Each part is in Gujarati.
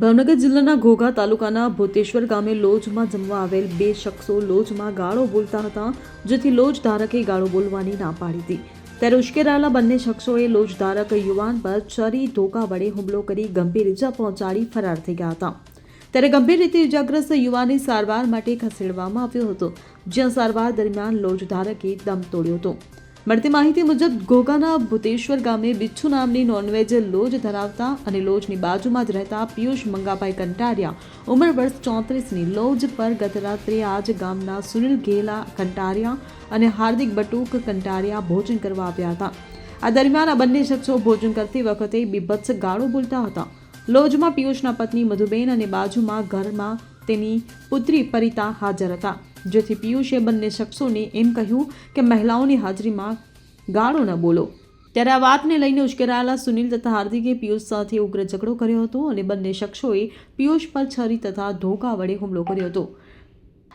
ભાવનગર જિલ્લાના ઘોઘા તાલુકાના ભૂતેશ્વર ગામે લોજમાં જમવા આવેલ બે શખ્સો લોજમાં ગાળો બોલતા હતા, જેથી લોજ ધારકે ગાળો બોલવાની ના પાડી હતી. ત્યારે ઉશ્કેરાયેલા બંને શખ્સોએ લોજ ધારક યુવાન પર છરી ધોકા વડે હુમલો કરી ગંભીર ઇજા પહોંચાડી ફરાર થઈ ગયા હતા. ત્યારે ગંભીર રીતે ઇજાગ્રસ્ત યુવાનને સારવાર માટે ખસેડવામાં આવ્યો હતો, જ્યાં સારવાર દરમિયાન લોજ ધારકે દમ તોડ્યો હતો. મળતી માહિતી મુજબ ઘોઘાના ભૂતેશ્વર ગામે બિચ્છુ નામની નોનવેજ લોજ ધરાવતા અને લોજની બાજુમાં જ રહેતા પિયુષ મંગાભાઈ કંટારિયા ઉંમર વર્ષ ચોત્રીસની લોજ પર ગતરાત્રે આજ ગામના સુનિલ ઘેલા કંટારિયા અને હાર્દિક બટુક કંટારિયા ભોજન કરવા આવ્યા હતા. આ દરમિયાન આ બંને શખ્સો ભોજન કરતી વખતે બીભત્સ ગાળો બોલતા હતા. લોજમાં પિયુષના પત્ની મધુબેન અને બાજુમાં ઘરમાં તેની પુત્રી પરિતા હાજર હતા. જેથી પિયુષે બંને શખ્સોને એમ કહ્યું કે મહિલાઓની હાજરીમાં ગાળો ન બોલો. ત્યારે આ વાતને લઈને ઉશ્કેરાયેલા સુનિલ તથા હાર્દિકે પિયુષ સાથે ઉગ્ર ઝઘડો કર્યો હતો અને બંને શખ્સોએ પિયુષ પર છરી તથા ધોકા વડે હુમલો કર્યો હતો.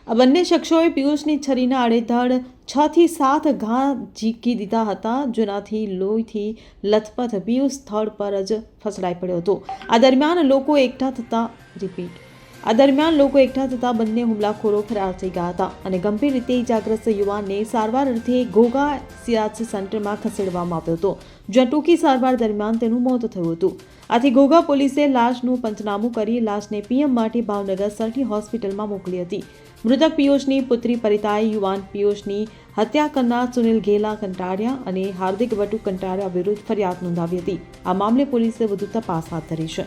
આ બંને શખ્સોએ પિયુષની છરીના આડેધડ છ થી સાત ઘા ઝીકી દીધા હતા, જેનાથી લોહીથી લથપથ પિયુષ સ્થળ પર જ ફસડાઈ પડ્યો હતો. આ દરમિયાન લોકો એકઠા થતા રિપીટ આ દરમિયાન લોકો એકઠા થતા બંને હુમલાખોરો ફરાર થઈ ગયા હતા અને ગંભીર રીતે ઇજાગ્રસ્ત યુવાનને સારવાર અર્થે ઘોઘા સિયાચ સેન્ટરમાં ખસેડવામાં આવ્યો હતો, જ્યાં ટૂંકી સારવાર દરમિયાન તેનું મોત થયું હતું. આથી ઘોઘા પોલીસે લાશનું પંચનામું કરી લાશને પીએમ માટે ભાવનગર સરટી હોસ્પિટલમાં મોકલી હતી. મૃતક પિયુષની પુત્રી પરિતાએ યુવાન પિયુષની હત્યા કરનાર સુનિલ ઘેલા કંટાળ્યા અને હાર્દિક વટુ કંટાળ્યા વિરુદ્ધ ફરિયાદ નોંધાવી હતી. આ મામલે પોલીસે વધુ તપાસ હાથ ધરી છે.